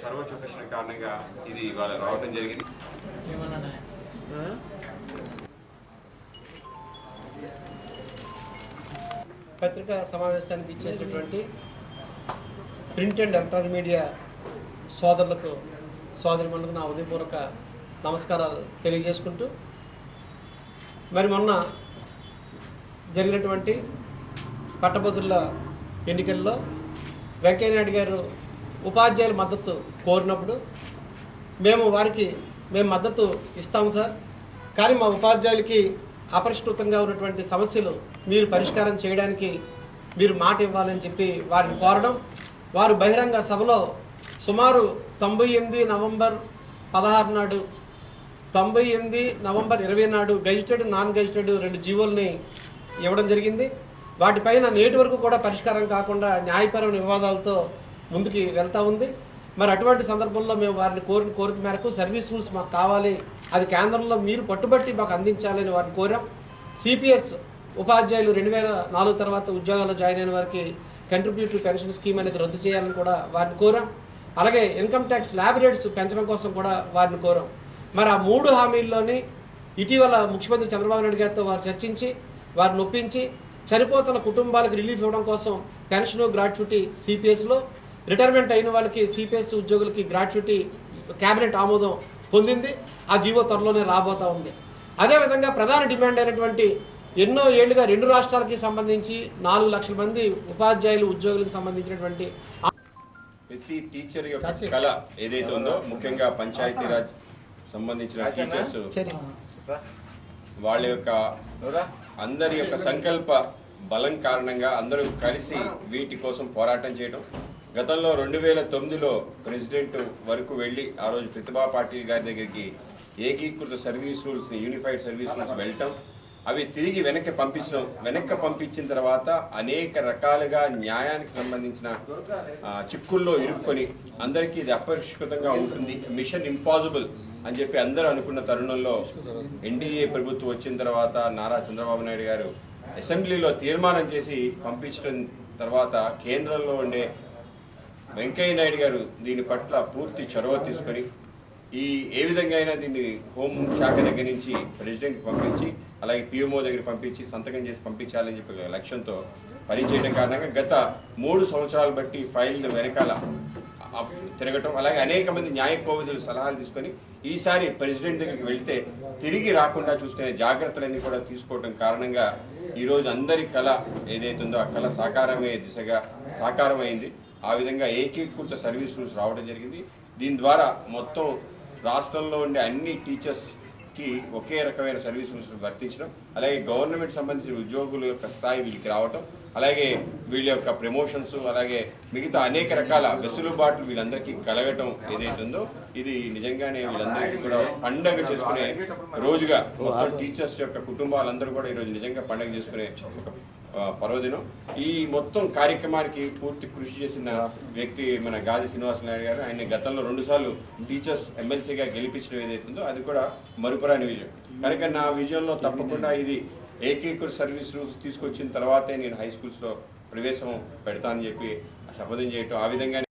చొరవ చూపించిన కారణంగా ఇది ఇవాళ రావడం జరిగింది. పత్రికా సమావేశానికి ఇచ్చేసినటువంటి ప్రింట్ అండ్ ఎలక్ట్రానిక్ మీడియా సోదరులకు సోదరిమణులకు నా ఉదయపూర్వక నమస్కారాలు తెలియజేసుకుంటూ మరి మొన్న జరిగినటువంటి పట్టభద్రుల ఎన్నికల్లో వెంకయ్యనాయుడు గారు ఉపాధ్యాయుల మద్దతు కోరినప్పుడు మేము వారికి మేము మద్దతు ఇస్తాము సార్. కానీ మా ఉపాధ్యాయులకి అపరిష్కృతంగా ఉన్నటువంటి సమస్యలు మీరు పరిష్కారం చేయడానికి మీరు మాట ఇవ్వాలని చెప్పి వారిని కోరడం వారు బహిరంగ సభలో సుమారు తొంభై ఎనిమిది నవంబర్ పదహారు నాడు తొంభై ఎనిమిది నవంబర్ ఇరవై నాడు గెజిటెడ్ నాన్ గెజిటెడ్ రెండు జీవోల్ని ఇవ్వడం జరిగింది. వాటిపైన నేటి వరకు కూడా పరిష్కారం కాకుండా న్యాయపరమైన వివాదాలతో ముందుకు వెళ్తూ ఉంది. మరి అటువంటి సందర్భంలో మేము వారిని కోరిన కోరిక మేరకు సర్వీస్ రూల్స్ మాకు కావాలి. అది కేంద్రంలో మీరు పట్టుబట్టి మాకు అందించాలని వారిని కోరాం. సిపిఎస్ ఉపాధ్యాయులు రెండు వేల నాలుగు తర్వాత ఉద్యోగాల్లో జాయిన్ అయిన వారికి కంట్రిబ్యూటరీ పెన్షన్ స్కీమ్ అనేది రద్దు చేయాలని కూడా వారిని కోరాం. అలాగే ఇన్కమ్ ట్యాక్స్ ల్యాబ్ రేట్స్ పెంచడం కోసం కూడా వారిని కోరాం. మరి ఆ మూడు హామీల్లోని ఇటీవల ముఖ్యమంత్రి చంద్రబాబు నాయుడు గారితో వారు చర్చించి వారిని ఒప్పించి చనిపోతున్న కుటుంబాలకు రిలీఫ్ ఇవ్వడం కోసం పెన్షన్ గ్రాట్యుటీ సిపిఎస్లో రిటైర్మెంట్ అయిన వాళ్ళకి సిపిఎస్ ఉద్యోగులకి గ్రాట్యుటీ కేబినెట్ ఆమోదం పొందింది. ఆ జీవో త్వరలోనే రాబోతా ఉంది. అదేవిధంగా ప్రధాన డిమాండ్ అయినటువంటి ఎన్నో ఏళ్ళుగా రెండు రాష్ట్రాలకి సంబంధించి నాలుగు లక్షల మంది ఉపాధ్యాయులు ఉద్యోగులకు సంబంధించినటువంటి ప్రతి టీచర్ యొక్క కళ ఏదైతే ఉందో ముఖ్యంగా పంచాయతీరాజ్ సంబంధించిన టీచర్స్ వాళ్ళ యొక్క అందరి యొక్క సంకల్ప బలం కారణంగా అందరూ కలిసి వీటి కోసం పోరాటం చేయడం గతంలో రెండు వేల తొమ్మిదిలో ప్రెసిడెంట్ వరకు వెళ్ళి ఆ రోజు ప్రతిభా పాటిల్ గారి దగ్గరికి ఏకీకృత సర్వీస్ రూల్స్ని యూనిఫైడ్ సర్వీస్ రూల్స్ వెళ్ళటం. అవి తిరిగి వెనక్కి పంపించడం. వెనక్కి పంపించిన తర్వాత అనేక రకాలుగా న్యాయానికి సంబంధించిన చిక్కుల్లో ఇరుక్కొని అందరికీ ఇది అపరిష్కృతంగా ఉంటుంది. మిషన్ ఇంపాసిబుల్ అని చెప్పి అందరూ అనుకున్న తరుణంలో ఎన్డీఏ ప్రభుత్వం వచ్చిన తర్వాత నారా చంద్రబాబు నాయుడు గారు అసెంబ్లీలో తీర్మానం చేసి పంపించడం తర్వాత కేంద్రంలో ఉండే వెంకయ్య నాయుడు గారు దీని పట్ల పూర్తి చొరవ తీసుకొని ఈ ఏ విధంగా అయినా దీన్ని హోమ్ శాఖ దగ్గర నుంచి ప్రెసిడెంట్ పంపించి అలాగే పిఎంఓ దగ్గర పంపించి సంతకం చేసి పంపించాలని చెప్పి లక్ష్యంతో పనిచేయడం కారణంగా గత మూడు సంవత్సరాలు బట్టి ఫైల్ వెనకాల తిరగటం అలాగే అనేక మంది న్యాయ సలహాలు తీసుకొని ఈసారి ప్రెసిడెంట్ దగ్గరికి వెళ్తే తిరిగి రాకుండా చూసుకునే జాగ్రత్తలన్నీ కూడా తీసుకోవటం కారణంగా ఈరోజు అందరి కళ ఏదైతే ఉందో ఆ కళ సాకారమయ్యే దిశగా సాకారమైంది. ఆ విధంగా ఏకీకృత సర్వీస్ రూల్స్ రావడం జరిగింది. దీని ద్వారా మొత్తం రాష్ట్రంలో ఉండే అన్ని టీచర్స్కి ఒకే రకమైన సర్వీస్ రూల్స్ వర్తించడం అలాగే గవర్నమెంట్ సంబంధించిన ఉద్యోగుల యొక్క స్థాయి వీళ్ళకి రావటం అలాగే వీళ్ళ యొక్క ప్రమోషన్స్ అలాగే మిగతా అనేక రకాల వెసులుబాట్లు వీళ్ళందరికీ కలగటం ఏదైతే ఉందో ఇది నిజంగానే వీళ్ళందరికీ కూడా పండగ చేసుకునే రోజుగా మొత్తం టీచర్స్ యొక్క కుటుంబాలందరూ కూడా ఈరోజు నిజంగా పండగ చేసుకునే ఒక పర్వదినం. ఈ మొత్తం కార్యక్రమానికి పూర్తి కృషి చేసిన వ్యక్తి మన గాది శ్రీనివాస నాయుడు గారు ఆయన గతంలో రెండుసార్లు టీచర్స్ ఎమ్మెల్సీగా గెలిపించడం ఏదైతుందో అది కూడా మరుపురాని విజయం. కనుక నా విజయంలో తప్పకుండా ఇది ఏకీకృత సర్వీస్ రూల్స్ తీసుకొచ్చిన తర్వాతే నేను హై స్కూల్స్లో ప్రవేశం పెడతానని చెప్పి శపథం చేయటం ఆ విధంగానే